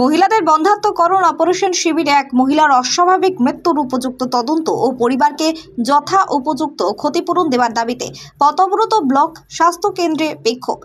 মহিলাদের বন্ধাত্মকরণ অপারেশন শিবিরে এক মহিলার অস্বাভাবিক মৃত্যুর উপযুক্ত তদন্ত ও পরিবারকে যথা উপযুক্ত ক্ষতিপূরণ দেওয়ার দাবিতে পতব্রত ব্লক স্বাস্থ্য কেন্দ্রে বিক্ষোভ।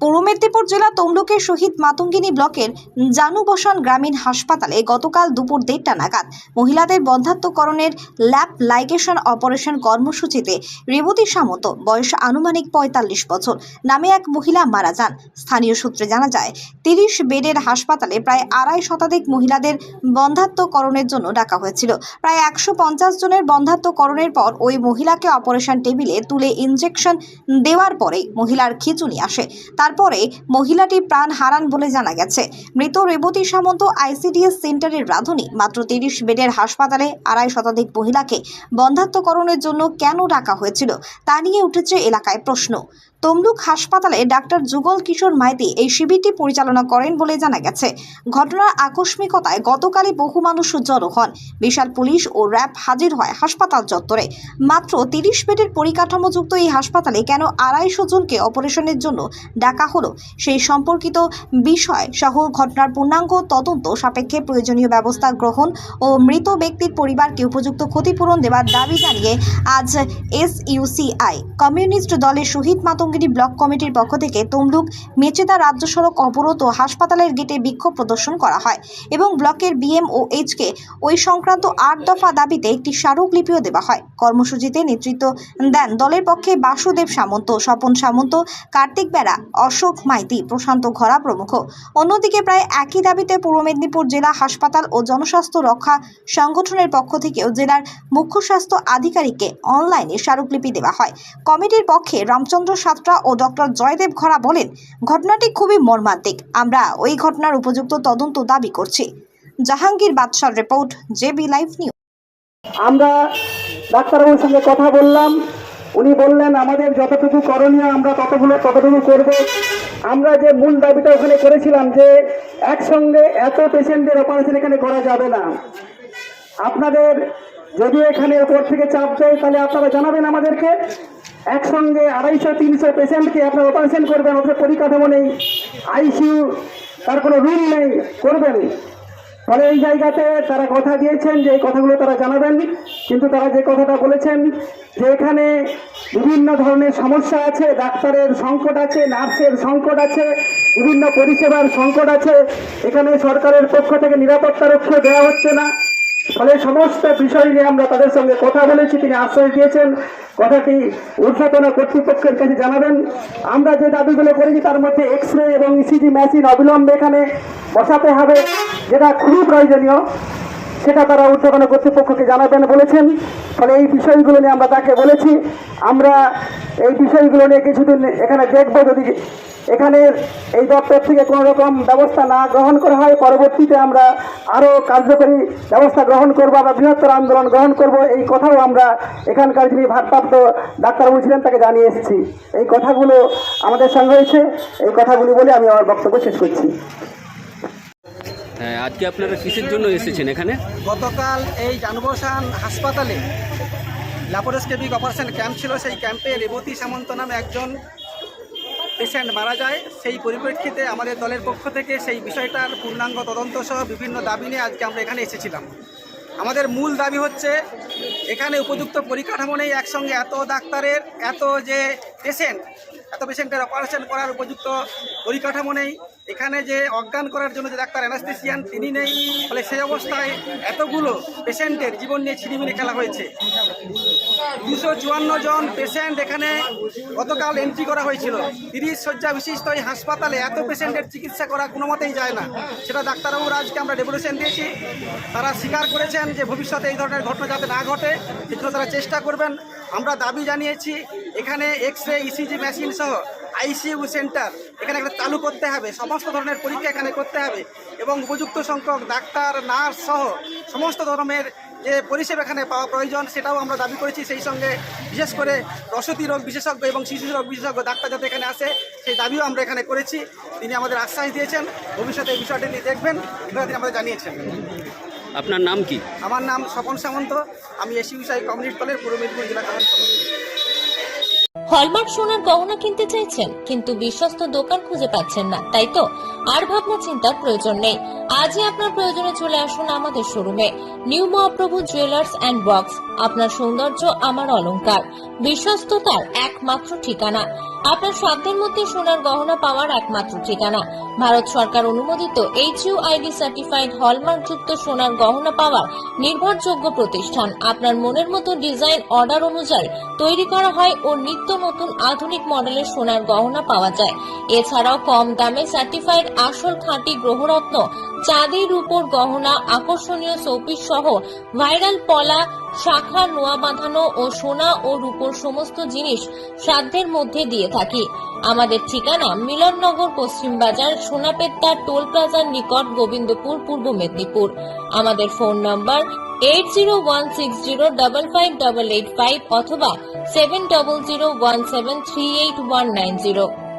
পূর্ব মেদিনীপুর জেলা তমলুকের শহীদ মাতঙ্গিনী ব্লকের জানুবসান গ্রামীণ হাসপাতালে গতকাল দুপুর দেড়টা নাগাদ মহিলাদের বন্ধাত্মকরণের ল্যাব লাইগেশন অপারেশন কর্মসূচিতে রেবতী সামন্ত, বয়স আনুমানিক পঁয়তাল্লিশ বছর, নামে এক মহিলা মারা যান। স্থানীয় সূত্রে জানা যায়, তিরিশ বেডের হাসপাতালে প্রায় আড়াই শতাধিক মহিলাদের বন্ধাত্মকরণের জন্য ডাকা হয়েছিল। প্রায় একশো পঞ্চাশ জনের বন্ধাত্মকরণের পর ওই মহিলাকে অপারেশন টেবিলে তুলে ইনজেকশন দেওয়ার পরেই মহিলার খিঁচুনি আসে। তারপরে মহিলাটি প্রাণ হারান বলে জানা গেছে। মৃত রেবতী সামন্ত আইসিডিএস সেন্টারের রাঁধুনি মাত্র তিরিশ বেডের হাসপাতালে আড়াই শতাধিক মহিলাকে বন্ধাত্মকরণের জন্য কেন ডাকা হয়েছিল তা নিয়ে উঠেছে এলাকায় প্রশ্ন। তমলুক হাসপাতালে ডাক্তার যুগল কিশোর মাইতি এই শিবিরটি পরিচালনা করেন বলে জানা গেছে। ঘটনার আকস্মিকতায় গতকালই বহু মানুষ জড়ো হন। বিশাল পুলিশ ও র্যাব হাজির হয় হাসপাতাল চত্বরে। মাত্র তিরিশ বেডের পরিকাঠামোযুক্ত এই হাসপাতালে কেন আড়াইশো জনকে অপারেশনের জন্য ডাকা হলো, সেই সম্পর্কিত বিষয় সহ ঘটনার পূর্ণাঙ্গ তদন্ত সাপেক্ষে প্রয়োজনীয় ব্যবস্থা গ্রহণ ও মৃত ব্যক্তির পরিবারকে উপযুক্ত ক্ষতিপূরণ দেওয়ার দাবি জানিয়ে আজ এস এসইউসিআই কমিউনিস্ট দলের শহীদ মাতঙ্গিনী ব্লক কমিটির পক্ষ থেকে তমলুক মেচেদা রাজ্য সড়ক অবরোধ ও হাসপাতালের গেটে বিক্ষোভ প্রদর্শন করা হয় এবং ব্লকের বিএম ও এইচকে ওই সংক্রান্ত আট দফা দাবিতে একটি স্মারকলিপিও দেওয়া হয়। কর্মসূচিতে নেতৃত্ব দেন দলের পক্ষে বাসুদেব সামন্ত, স্বপন সামন্ত, কার্তিক বেড়া, অশোক মাইতি, প্রশান্ত ঘরা প্রমুখ। অন্যদিকে প্রায় একই দাবিতে পূর্ব মেদিনীপুর জেলা হাসপাতাল ও জনস্বাস্থ্য রক্ষা সংগঠনের পক্ষ থেকেও জেলার মুখ্য স্বাস্থ্য আধিকারিককে অনলাইনে স্মারকলিপি দেওয়া হয়। কমিটির পক্ষে রামচন্দ্র সাতরা ও ডক্টর জয়দেব খরা বলেন, ঘটনাটি খুবই মর্মান্তিক। আমরা ওই ঘটনার উপযুক্ত তদন্ত দাবি করছি। জাহাঙ্গীর বাদশার রিপোর্ট, জেবি লাইভ নিউজ। আমরা ডাক্তারবাবুর সঙ্গে কথা বললাম। উনি বললেন, আমাদের যতটুকু করণীয়, আমরা ততগুলো, ততটুকু করব। আমরা যে মূল দাবিটা ওখানে করেছিলাম যে একসঙ্গে এত পেশেন্টের অপারেশন এখানে করা যাবে না। আপনাদের যদি এখানে ওপর থেকে চাপ দেয়, তাহলে আপনারা জানাবেন আমাদেরকে। একসঙ্গে আড়াইশো, তিনশো পেশেন্টকে আপনারা অপারেশন করবেন, ওদের পরিকাঠামো নেই আইসিইউ তার কোনো রুম নেই, করবেন। ফলে এই জায়গাতে তারা কথা দিয়েছেন যে এই কথাগুলো তারা জানাবেন, কিন্তু তারা যে কথাটা বলেছেন যে এখানে বিভিন্ন ধরনের সমস্যা আছে, ডাক্তারের সংকট আছে, নার্সের সংকট আছে, বিভিন্ন পরিষেবার সংকট আছে, এখানে সরকারের পক্ষ থেকে নিরাপত্তা রক্ষা দেওয়া হচ্ছে না। ফলে সমস্ত বিষয় নিয়ে আমরা তাদের সঙ্গে কথা বলেছি, তিনি আশ্রয় দিয়েছেন। কথাটি ঊর্ধ্বতন কর্তৃপক্ষের কাছে জানাবেন। আমরা যে দাবিগুলো করেছি, তার মধ্যে এক্স রে এবং ইসিজি মেশিন অবিলম্বে এখানে বসাতে হবে, যেটা খুবই প্রয়োজনীয়, সেটা তারা ঊর্ধ্বতন কর্তৃপক্ষকে জানাবেন বলেছেন। ফলে এই বিষয়গুলো নিয়ে আমরা তাকে বলেছি। আমরা এই বিষয়গুলো নিয়ে কিছুদিন এখানে দেখব যদি এখানে এই দপ্তর থেকে কোনো রকম ব্যবস্থা না গ্রহণ করা হয় পরবর্তীতে আমরা আরও কার্যকরী ব্যবস্থা গ্রহণ করব আমরা বৃহত্তর আন্দোলন গ্রহণ করব। এই কথাও আমরা এখানকার যিনি ভারপ্রাপ্ত ডাক্তারবাবু ছিলেন তাকে জানিয়ে এসেছি। এই কথাগুলো আমাদের সঙ্গে হয়েছে এই কথাগুলি বলে আমি আমার বক্তব্য শেষ করছি। হ্যাঁ আজকে আপনারা কিসের জন্য এসেছেন এখানে? গতকাল এই জানবসান হাসপাতালে ল্যাপারোস্কোপিক অপারেশন ক্যাম্প ছিল, সেই ক্যাম্পে রেবতী সামন্ত নামে একজন পেশেন্ট মারা যায়। সেই পরিপ্রেক্ষিতে আমাদের দলের পক্ষ থেকে সেই বিষয়টার পূর্ণাঙ্গ তদন্ত সহ বিভিন্ন দাবি নিয়ে আজকে আমরা এখানে এসেছিলাম। আমাদের মূল দাবি হচ্ছে, এখানে উপযুক্ত পরিকাঠামো নেই, একসঙ্গে এত ডাক্তারের, এত যে পেশেন্ট এত পেশেন্টের অপারেশন করার উপযুক্ত পরিকাঠামো নেই। এখানে যে অজ্ঞান করার জন্য যে ডাক্তার অ্যানাস্থেসিয়ান তিনি নেই, ফলে সেই অবস্থায় এতগুলো পেশেন্টের জীবন নিয়ে ছিনিমিনি খেলা হয়েছে। দুশো চুয়ান্ন জন পেশেন্ট এখানে গতকাল এন্ট্রি করা হয়েছিল। তিরিশ শয্যা বিশিষ্ট এই হাসপাতালে এত পেশেন্টের চিকিৎসা করা কোনো মতেই যায় না। সেটা ডাক্তারবাবুর আজকে আমরা ডেপুটেশন দিয়েছি। তারা স্বীকার করেছেন যে ভবিষ্যতে এই ধরনের ঘটনা যাতে না ঘটে, সেজন্য তারা চেষ্টা করবেন। আমরা দাবি জানিয়েছি, এখানে এক্স রে ইসিজি মেশিন সহ আইসিইউ সেন্টার এখানে একটা চালু করতে হবে, সমস্ত ধরনের পরীক্ষা এখানে করতে হবে এবং উপযুক্ত সংখ্যক ডাক্তার, নার্স সহ সমস্ত ধরনের যে পরিষেবা এখানে পাওয়া প্রয়োজন, সেটাও আমরা দাবি করেছি। সেই সঙ্গে বিশেষ করে প্রসূতি রোগ বিশেষজ্ঞ এবং শিশু রোগ বিশেষজ্ঞ ডাক্তার যাতে এখানে আসে, সেই দাবিও আমরা এখানে করেছি। তিনি আমাদের আশ্বাস দিয়েছেন। ভবিষ্যতে এই বিষয়টি নিয়ে দেখবেন তিনি আমাদের জানিয়েছেন। আপনার নাম কি? আমার নাম স্বপন সামন্ত। আমি এসিউসাই কমিউনিস্ট দলের পূর্ব মেদিনীপুর জেলা হলমার্ক সোনার গহনা কিনতে চাইছেন কিন্তু বিশ্বস্ত দোকান খুঁজে পাচ্ছেন না তাই তো? আর ভাবনা চিন্তার প্রয়োজন নেই। আজই আপনার প্রয়োজনে চলে আসুন আমাদের শোরুমে। New Mahaprabhu jewellers and box, আপনার সৌন্দর্য, আমার অলংকার। বিশ্বস্ততার একমাত্র ঠিকানা। আপনার সাধ্যের মধ্যে সোনার গহনা পাওয়ার একমাত্র ঠিকানা। ভারত সরকার অনুমোদিত H U ID certified hallmark যুক্ত সোনার গহনা পাওয়ার নির্ভরযোগ্য প্রতিষ্ঠান। আপনার মনের মতো ডিজাইন অর্ডার অনুযায়ী তৈরি করা হয় ও নিত্য নতুন আধুনিক মডেলের সোনার গহনা পাওয়া যায়। এছাড়াও কম দামে সার্টিফাইড আসল খাঁটি গ্রহরত্ন চাঁদির উপর গহনা, আকর্ষণীয় শোপিস সহ ভাইরাল পলা, শাখা, নোয়া বাঁধানো ও সোনা ও রূপোর সমস্ত জিনিস সাধ্যের মধ্যে দিয়ে থাকি। আমাদের ঠিকানা মিলননগর, পশ্চিম বাজার সোনাপেত্তার টোল প্লাজার নিকট গোবিন্দপুর, পূর্ব মেদিনীপুর। আমাদের phone number eight zero one six zero double five double eight five অথবা seven double zero one seven three eight one nine zero.